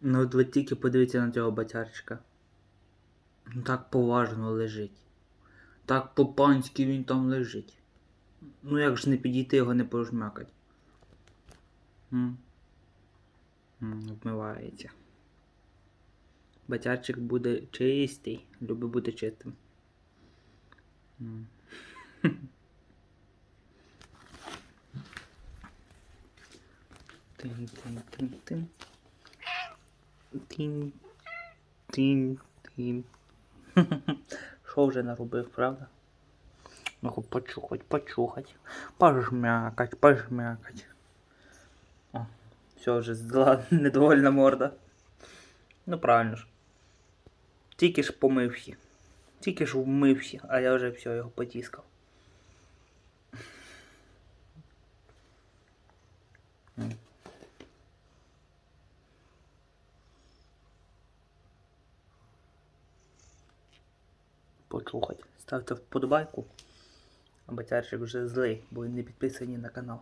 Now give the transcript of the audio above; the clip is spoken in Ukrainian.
Ну от ви тільки подивіться на цього батярчика. Ну, Так поважно лежить. Так по-панськи він там лежить. Ну як ж не підійти його не пожмякать. Вмивається. Батярчик буде чистий, любить бути чистим. М. Тин-тин-тин-тин. Тін. Тін. Тін. Що вже наробив, правда? Ну, хоч почухать, почухать. Пожмякать, пожмякать. О, все, вже здала недовольна морда. Ну правильно ж. Тільки ж помився. Тільки ж вмився, а я вже все його потіскав. Почухать. Ставте вподобайку. А батярчик вже злий, бо він не підписаний на канал.